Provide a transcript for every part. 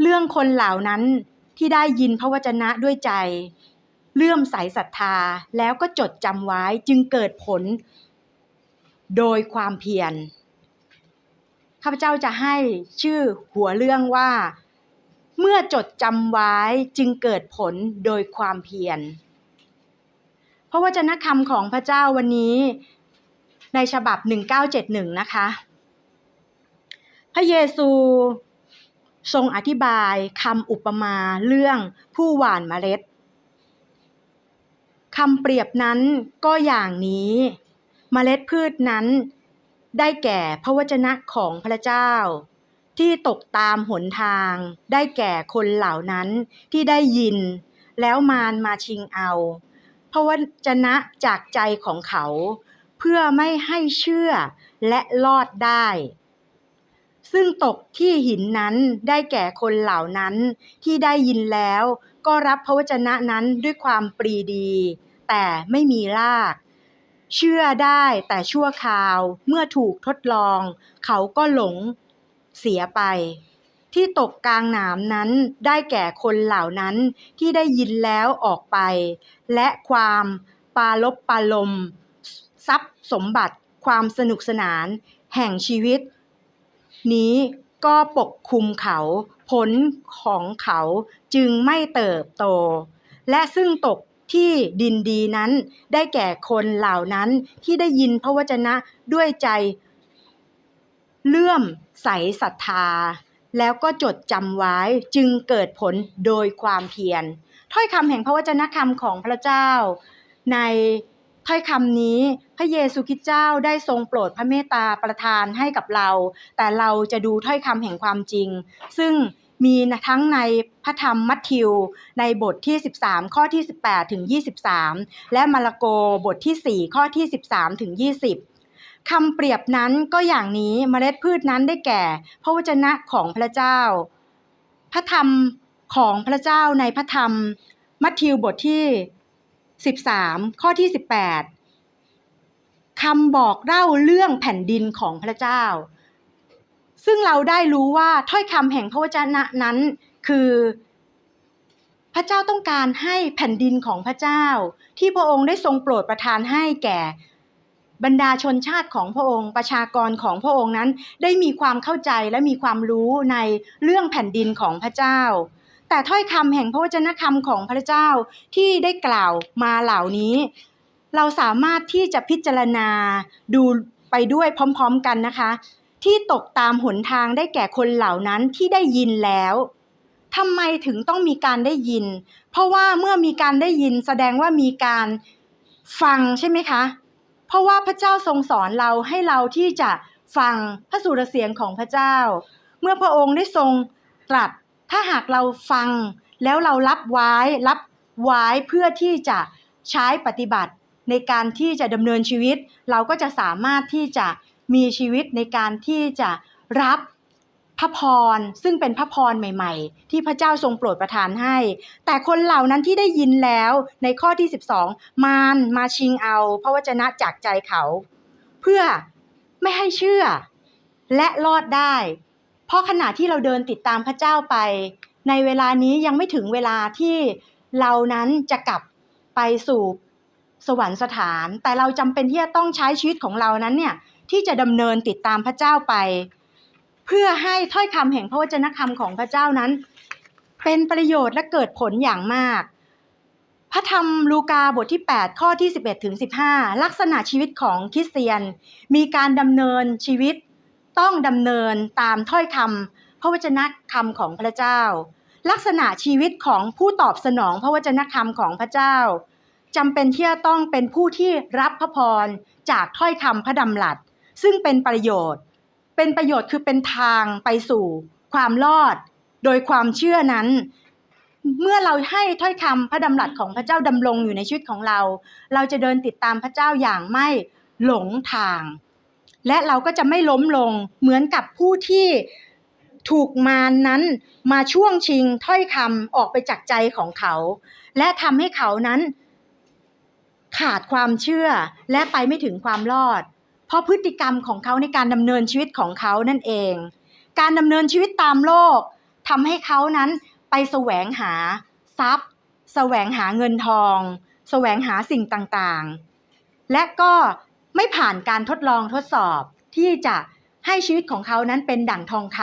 เรื่องคนเหล่านั้นที่ได้ยินพระวจนะด้วยใจ เลื่อมใสศรัทธาแล้วก็จดจำไว้จึงเกิดผล โดยความเพียรข้าพเจ้าจะให้ชื่อหัวเรื่องว่า เมื่อจดจำไว้จึงเกิดผลโดยความเพียรพระวจนะคำของพระเจ้าวันนี้ในฉบับ 1971 นะคะ พระเยซู ทรงอธิบายคำอุปมาเรื่องผู้หว่านเมล็ดคำเปรียบนั้นก็อย่างนี้ เมล็ดพืชนั้นได้แก่พระวจนะของพระเจ้า ที่ตกตามหนทาง ได้แก่คนเหล่านั้นที่ได้ยิน แล้วมารมาชิงเอาพระวจนะจากใจของเขา เพื่อไม่ให้เชื่อและรอดได้ ซึ่งตกที่หินนั้นได้แก่คนเหล่านั้นที่ได้ยินแล้ว ก็รับพระวจนะนั้นด้วยความปรีดี แต่ไม่มีราก เชื่อได้แต่ชั่วคราวเมื่อถูกทดลอง เขาก็หลงเสียไป ที่ตกกลางหนามนั้นได้แก่คนเหล่านั้นที่ได้ยินแล้วออกไป และความปาลบปาลม ทรัพย์สมบัติความสนุกสนาน แห่งชีวิต นี้ก็ปกคุมเขา ผลของเขาจึงไม่เติบโต และซึ่งตกที่ดินดีนั้น ได้แก่คนเหล่านั้นที่ได้ยินพระวจนะด้วยใจ เลื่อมใสศรัทธา แล้วก็จดจำไว้จึงเกิดผลโดยความเพียรถ้อยคำแห่งพระวจนะคำของพระเจ้าใน ถ้อยคำนี้พระเยซูคริสต์เจ้าได้ทรงโปรดพระเมตตาประทานให้กับเรา แต่เราจะดูถ้อยคำแห่งความจริง ซึ่งมีทั้งในพระธรรมมัทธิว ในบทที่ 13 ข้อที่ 18 ถึง 23 และมาระโกบทที่ 4 ข้อที่ 13 ถึง 20คำเปรียบนั้นก็อย่างนี้เมล็ดพืชนั้นได้แก่ พระวจนะของพระเจ้า พระธรรมของพระเจ้าในพระธรรม มัทธิวบทที่ 13 ข้อที่ 18คำบอกเล่าเรื่องแผ่นดินของพระเจ้า ซึ่งเราได้รู้ว่าถ้อยคำแห่งพระวจนะนั้น คือพระเจ้าต้องการให้แผ่นดินของพระเจ้า ที่พระองค์ได้ทรงโปรดประทานให้แก่บรรดาชนชาติของพระองค์ ประชากรของพระองค์นั้น ได้มีความเข้าใจและมีความรู้ในเรื่องแผ่นดินของพระเจ้า แต่ถ้อยคำแห่งพระวจนะคำของพระเจ้าที่ได้กล่าวมาเหล่านี้ เราสามารถที่จะพิจารณาดูไปด้วยพร้อมๆกันนะคะ ที่ตกตามหนทางได้แก่คนเหล่านั้นที่ได้ยินแล้วทำไมถึงต้องมีการได้ยิน เพราะว่าเมื่อมีการได้ยินแสดงว่ามีการฟังใช่ไหมคะ เพราะว่าพระเจ้าทรงสอนเราให้เราที่จะฟังพระสุรเสียงของพระเจ้า เมื่อพระองค์ได้ทรงตรัส ถ้าหากเราฟังแล้วเรารับไว้รับไว้เพื่อที่จะใช้ปฏิบัติในการที่จะดำเนินชีวิต เราก็จะสามารถที่จะมีชีวิตในการที่จะรับพระพรซึ่งเป็นพระพรใหม่ ๆ ที่พระเจ้าทรงโปรดประทานให้ แต่คนเหล่านั้นที่ได้ยินแล้วในข้อที่ 12 มารมาชิงเอาพระวจนะจากใจเขา เพื่อไม่ให้เชื่อ และรอดได้ เพราะขณะที่เราเดินติดตามพระเจ้าไป ในเวลานี้ยังไม่ถึงเวลาที่เรานั้นจะกลับไปสู่สวรรคสถาน แต่เราจำเป็นที่จะต้องใช้ชีวิตของเรานั้นเนี่ยที่จะดำเนินติดตามพระเจ้าไป เพื่อให้ถ้อยคำแห่งพระวจนะคำของพระเจ้านั้น เป็นประโยชน์และเกิดผลอย่างมาก พระธรรมลูกาบทที่ 8 ข้อที่ 11ถึง15 ลักษณะชีวิตของคริสเตียน มีการดำเนินชีวิต ต้องดำเนินตามถ้อยคำพระวจนะคำของพระเจ้า ลักษณะชีวิตของผู้ตอบสนองพระวจนะคำของพระเจ้าจำเป็นที่จะต้องเป็นผู้ที่รับพระพรจากถ้อยคำพระดำรัส ซึ่งเป็นประโยชน์ เป็นประโยชน์คือเป็นทางไปสู่ความรอด โดยความเชื่อนั้น เมื่อเราให้ถ้อยคำพระดำรัสของพระเจ้าดำรงอยู่ในชีวิตของเรา เราจะเดินติดตามพระเจ้าอย่างไม่หลงทาง และเราก็จะไม่ล้มลงเหมือนกับผู้ที่ถูกมารนนั้นมาช่วงชิงถ้อยคำออกไปจากใจของเขา และทำให้เขานั้น ขาดความเชื่อและไปไม่ถึงความรอด เพราะพฤติกรรมของเขาในการดำเนินชีวิตของเขานั่นเอง การดำเนินชีวิตตามโลกทำให้เขานั้นไปแสวงหาทรัพย์ แสวงหาเงินทอง แสวงหาสิ่งต่างๆ และก็ ไม่ผ่านการทดลองทดสอบที่จะให้ชีวิตของเขานั้นเป็นดั่งทองค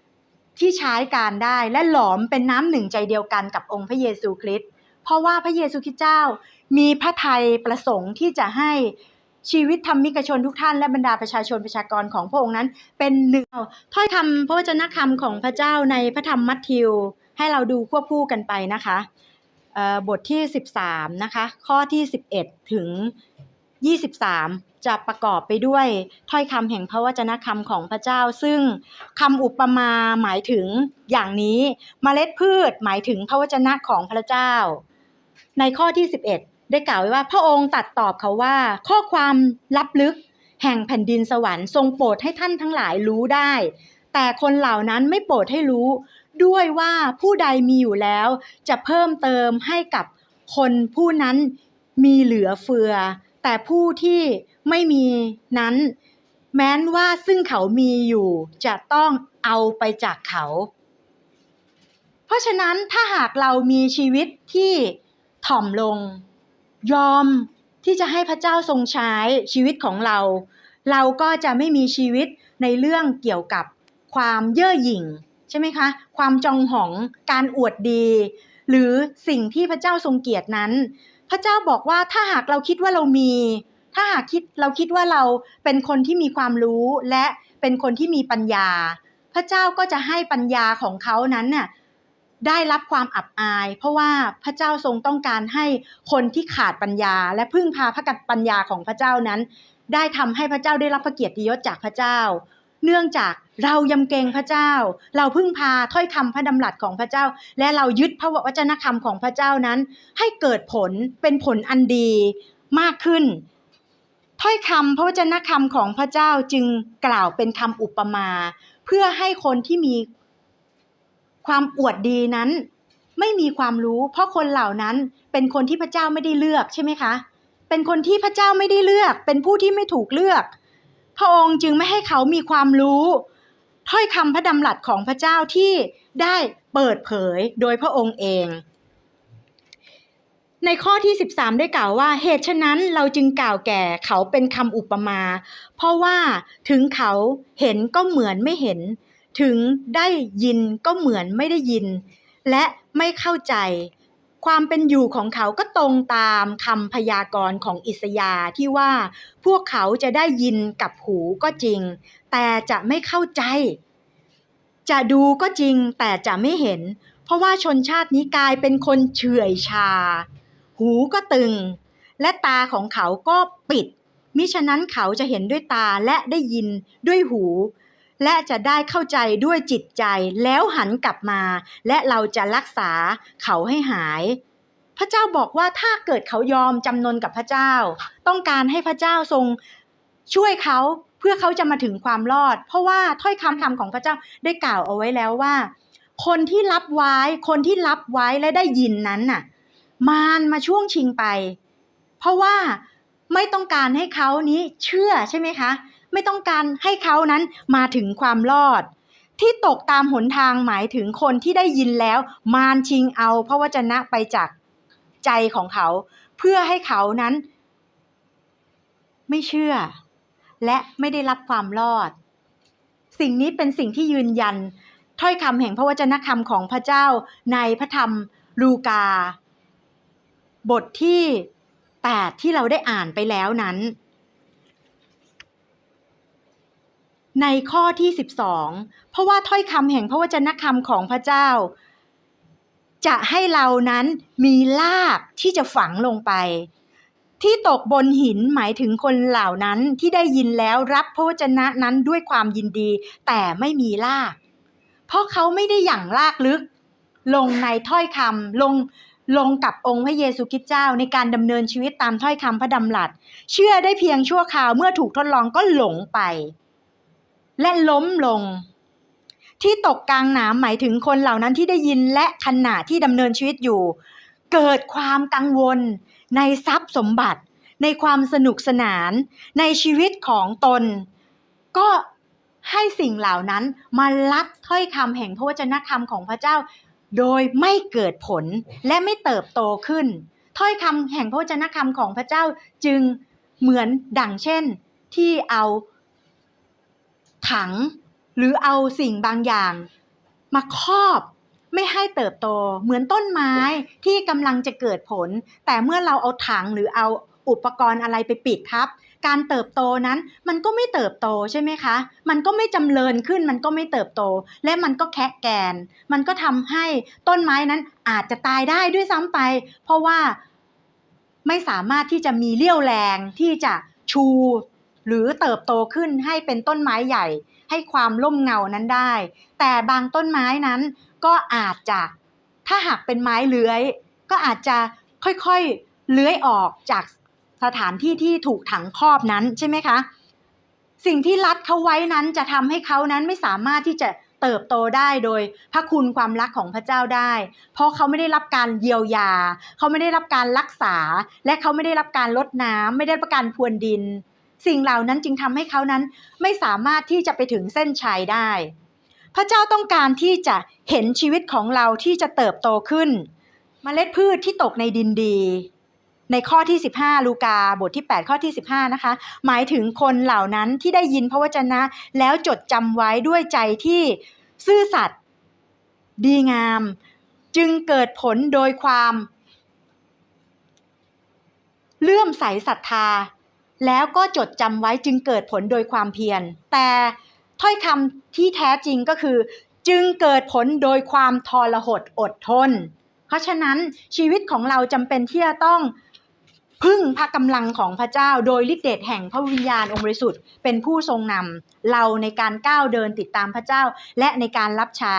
ำที่ใช้การได้และหลอมเป็นน้ำหนึ่งใจเดียวกันกับองค์พระเยซูคริสต์เพราะว่าพระเยซูคริสต์เจ้า มีพระทัยประสงค์ที่จะให้ชีวิตธรรมิกชนทุกท่านและบรรดาประชาชนประชากรของพระองค์นั้น เป็นหนึ่งถ้อยคำพระวจนะคำของพระเจ้าในพระธรรมมัทธิว ให้เราดูควบคู่กันไปนะคะเอ่อบทที่ 13นะคะข้อที่ 11 ถึง 23 จะประกอบไปด้วยถ้อยคำแห่งพระวจนะคำของพระเจ้า ซึ่งคำอุปมาหมายถึงอย่างนี้เมล็ดพืชหมายถึงพระวจนะของพระเจ้า ในข้อที่ 11 ได้กล่าวไว้ว่าพระองค์ตัดตอบเขาว่า ข้อความลับลึก แห่งแผ่นดินสวรรค์ทรงโปรดให้ท่านทั้งหลายรู้ได้ แต่คนเหล่านั้นไม่โปรดให้รู้ ด้วยว่าผู้ใดมีอยู่แล้ว จะเพิ่มเติมให้กับคนผู้นั้นมีเหลือเฟือ แต่ผู้ที่ไม่มีนั้น แม้นว่าซึ่งเขามีอยู่จะต้องเอาไปจากเขา เพราะฉะนั้นถ้าหากเรามีชีวิตที่ถ่อมลง ยอมที่จะให้พระเจ้าทรงใช้ชีวิตของเรา เราก็จะไม่มีชีวิตในเรื่องเกี่ยวกับความเย่อหยิ่งใช่ไหมคะ ความจองหองการอวดดี หรือสิ่งที่พระเจ้าทรงเกียรตินั้น พระเจ้าบอกว่าถ้าหากเราคิดว่าเรามี ถ้าหากคิดเราคิดว่าเราเป็นคนที่มีความรู้และเป็นคนที่มีปัญญา พระเจ้าก็จะให้ปัญญาของเขานั้นน่ะได้รับความอับอาย เพราะว่าพระเจ้าทรงต้องการให้คนที่ขาดปัญญา และพึ่งพาพระกัดปัญญาของพระเจ้านั้น ได้ทำให้พระเจ้าได้รับพระเกียรติยศจากพระเจ้า เนื่องจากเรายำเกรงพระเจ้า เราพึ่งพาถ้อยคำพระดำรัสของพระเจ้า และเรายึดพระวจนะคำของพระเจ้านั้น ให้เกิดผลเป็นผลอันดีมากขึ้น ถ้อยคำพระวจนะคำของพระเจ้าจึงกล่าวเป็นคำอุปมา เพื่อให้คนที่มีความอวดดีนั้น ไม่มีความรู้ เพราะคนเหล่านั้นเป็นคนที่พระเจ้าไม่ได้เลือกใช่ไหมคะ เป็นคนที่พระเจ้าไม่ได้เลือก เป็นผู้ที่ไม่ถูกเลือก พระองค์จึงไม่ให้เขามีความรู้ ถ้อยคำพระดำรัสของพระเจ้าที่ได้เปิดเผยโดยพระองค์เอง ในข้อที่ 13 ได้กล่าวว่า เหตุฉะนั้นเราจึงกล่าวแก่เขาเป็นคำอุปมา เพราะว่าถึงเขาเห็นก็เหมือนไม่เห็น ถึงได้ยินก็เหมือนไม่ได้ยิน และไม่เข้าใจ ความเป็นอยู่ของเขาก็ตรงตามคำพยากรณ์ของอิสยาที่ว่าพวกเขาจะได้ยินกับหูก็จริง แต่จะไม่เข้าใจ จะดูก็จริงแต่จะไม่เห็น เพราะว่าชนชาตินี้กลายเป็นคนเฉื่อยชา หูก็ตึง และตาของเขาก็ปิดมิฉะนั้นเขาจะเห็นด้วยตาและได้ยินด้วยหู และจะได้เข้าใจด้วยจิตใจแล้วหันกลับมา และเราจะรักษาเขาให้หาย พระเจ้าบอกว่าถ้าเกิดเขายอมจำนนกับพระเจ้า ต้องการให้พระเจ้าทรงช่วยเขาเพื่อเขาจะมาถึงความรอด เพราะว่าถ้อยคำคำของพระเจ้าได้กล่าวเอาไว้แล้วว่า คนที่รับไว้คนที่รับไว้และได้ยินนั้นน่ะ มารมาช่วงชิงไป เพราะว่าไม่ต้องการให้เขานี้เชื่อใช่ไหมคะ ไม่ต้องการให้เขานั้นมาถึงความรอด ที่ตกตามหนทางหมายถึงคนที่ได้ยินแล้ว มารชิงเอาพระวจนะไปจากใจของเขา เพื่อให้เขานั้น ไม่เชื่อ และไม่ได้รับความรอด สิ่งนี้เป็นสิ่งที่ยืนยัน ถ้อยคำแห่งพระวจนะคำของพระเจ้าในพระธรรมลูกา บทที่ 8 ที่เราได้อ่านไปแล้วนั้น ในข้อที่ 12 เพราะว่าถ้อยคำแห่งพระวจนะคำของพระเจ้า จะให้เรานั้นมีลากที่จะฝังลงไป ที่ตกบนหินหมายถึงคนเหล่านั้นที่ได้ยินแล้วรับพระวจนะนั้นด้วยความยินดี แต่ไม่มีลาก เพราะเขาไม่ได้หยั่งลากลึก ลงในถ้อยคำลงลงกับองค์พระเยซูคริสต์เจ้าในการดำเนินชีวิตตามถ้อยคำพระดำรัส เชื่อได้เพียงชั่วคราวเมื่อถูกทดลองก็หลงไป และล้มลง ที่ตกกลางหนามหมายถึงคนเหล่านั้นที่ได้ยินและขณะที่ดำเนินชีวิตอยู่ เกิดความกังวล ในทรัพย์สมบัติ ในความสนุกสนาน ในชีวิตของตน ก็ให้สิ่งเหล่านั้นมาลัดถ้อยคำแห่งพระวจนะคำของพระเจ้า โดยไม่เกิดผลและไม่เติบโตขึ้น ถ้อยคำแห่งพระวจนะคำของพระเจ้าจึงเหมือนดั่งเช่น ที่เอา ถัง หรือเอาสิ่งบางอย่าง มาครอบไม่ให้เติบโตเหมือนต้นไม้ที่กำลังจะเกิดผล แต่เมื่อเราเอาถังหรือเอาอุปกรณ์อะไรไปปิดครับ การเติบโตนั้นมันก็ไม่เติบโตใช่ไหมคะ มันก็ไม่จำเริญขึ้น มันก็ไม่เติบโต และมันก็แคะแกน มันก็ทำให้ต้นไม้นั้นอาจจะตายได้ด้วยซ้ำไป เพราะว่าไม่สามารถที่จะมีเรี่ยวแรงที่จะชู หรือเติบโตขึ้นให้เป็นต้นไม้ใหญ่ ให้ความร่มเงานั้นได้ แต่บางต้นไม้นั้นก็อาจจะถ้าหากเป็นไม้เลื้อย ก็อาจจะค่อยๆเลื้อยออกจากสถานที่ที่ถูกถังครอบนั้นใช่ไหมคะ สิ่งที่รัดเขาไว้นั้นจะทำให้เขานั้นไม่สามารถที่จะเติบโตได้โดยพระคุณความรักของพระเจ้าได้ เพราะเขาไม่ได้รับการเยียวยา เขาไม่ได้รับการรักษา และเขาไม่ได้รับการลดน้ำไม่ได้รับการพรวนดิน สิ่งเหล่านั้นจึงทำให้เขานั้นไม่สามารถที่จะไปถึงเส้นชัยได้ พระเจ้าต้องการที่จะเห็นชีวิตของเราที่จะเติบโตขึ้นเมล็ดพืชที่ตกในดินดี ในข้อที่ 15 ลูกาบทที่ 8 ข้อที่ 15 นะคะ หมายถึงคนเหล่านั้นที่ได้ยินพระวจนะ แล้วจดจำไว้ด้วยใจที่ซื่อสัตย์ดีงาม จึงเกิดผลโดยความ เลื่อมใสศรัทธา แล้วก็จดจำไว้จึงเกิดผลโดยความเพียร แต่ถ้อยคำที่แท้จริงก็คือ จึงเกิดผลโดยความทรหดอดทน เพราะฉะนั้นชีวิตของเราจำเป็นที่จะต้องพึ่งพระกำลังของพระเจ้า โดยฤทธิเดชแห่งพระวิญญาณองค์บริสุทธิ์เป็นผู้ทรงนำเราในการก้าวเดินติดตามพระเจ้า และในการรับใช้